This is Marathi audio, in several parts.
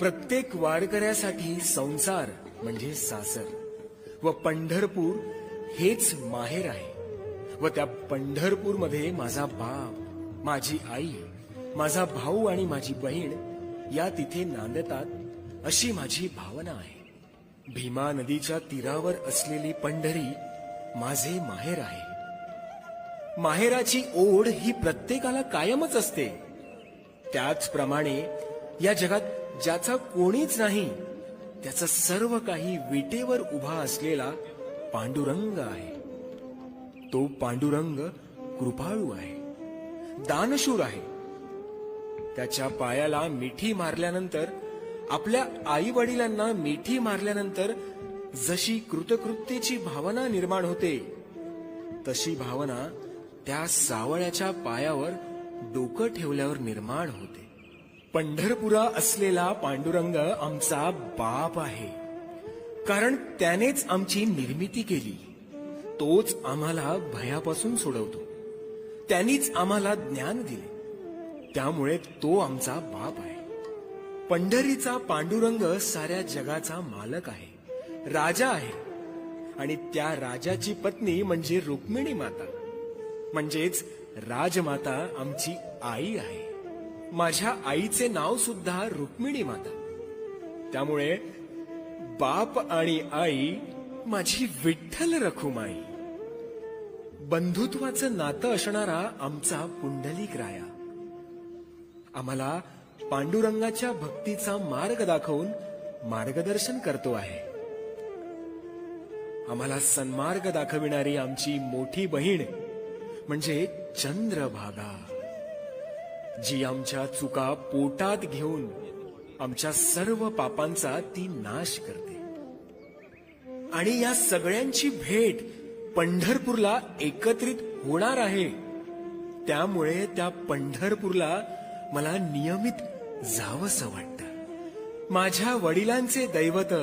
प्रत्येक वारकऱ्यासाठी संसार म्हणजे सासर. व पंढरपूर हेच माहेर आहे. व त्या पंढरपूरमध्ये माझा बाप माझी आई माझा भाऊ आणि माझी बहीण या तिथे नांदतात अशी माझी भावना आहे. भीमा नदीच्या तीरावर असलेली पंढरी माझे माहेर आहे. माहेराची ओढ ही प्रत्येकाला कायमच असते. त्याचप्रमाणे या जगात ज्याचा कोणीच नाही त्याचा सर्व काही विटेवर उभा असलेला पांडुरंग आहे. तो पांडुरंग कृपाळू आहे दानशूर आहे. त्याच्या पायाला मिठी मारल्यानंतर आपल्या आई वडिलांना मिठी मारल्यानंतर जशी कृतकृत्येची भावना निर्माण होते तशी भावना त्या सावळ्याच्या पायावर डोकं ठेवल्यावर निर्माण होते. पंढरपुरा असलेला पांडुरंग आमचा बाप आहे. कारण त्यानेच आमची निर्मिती केली. तोच आम्हाला भयापासून सोडवतो. त्यांनीच आम्हाला ज्ञान दिले. त्यामुळे तो आमचा बाप आहे. पंढरीचा पांडुरंग साऱ्या जगाचा मालक आहे राजा आहे. आणि त्या राजाची पत्नी म्हणजे रुक्मिणी माता. म्हणजेच राजमाता आमची आई आहे. माझ्या आईचे नाव सुद्धा रुक्मिणी माता. त्यामुळे बाप आणि आई माझी विठ्ठल रखुमाई. बंधुत्वाचं नातं असणारा आमचा पुंडलिक राया आम्हाला पांडुरंगाच्या भक्तीचा मार्ग दाखवून मार्गदर्शन करतो आहे. आम्हाला सन्मार्ग दाखविणारी आमची मोठी बहीण म्हणजे चंद्रभागा. जी आमच्या चुका पोटात घेऊन आमच्या सर्व पापांचा ती नाश करते. आणि या सगळ्यांची भेट पंढरपूरला एकत्रित होणार आहे. त्यामुळे त्या पंढरपूरला मला नियमित जावंसं वाटतं. माझ्या वडिलांचे दैवत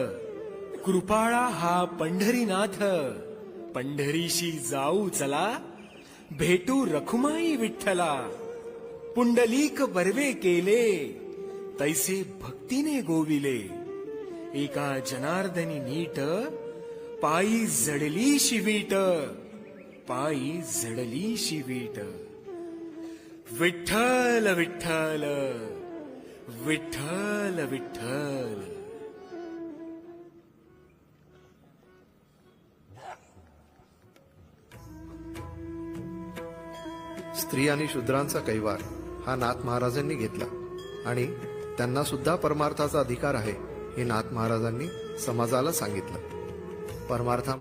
कृपाळा हा पंढरीनाथ. पंढरीशी जाऊ चला भेटू रखुमाई विठ्ठला. पुंडलीक बर्वे केले तैसे भक्तीने गोविले. एका जनार्दनी नीट पायी जडली शिवीट पायी जडली शिवीट. विठ्ठल विठ्ठल विठ्ठल विठ्ठल. स्त्री आणि शूद्रांचा कैवार. हा नाथ महाराजांनी घेतला. आणि त्यांना सुद्धा परमार्थाचा अधिकार आहे हे नाथ महाराजांनी समाजाला सांगितलं. परमार्था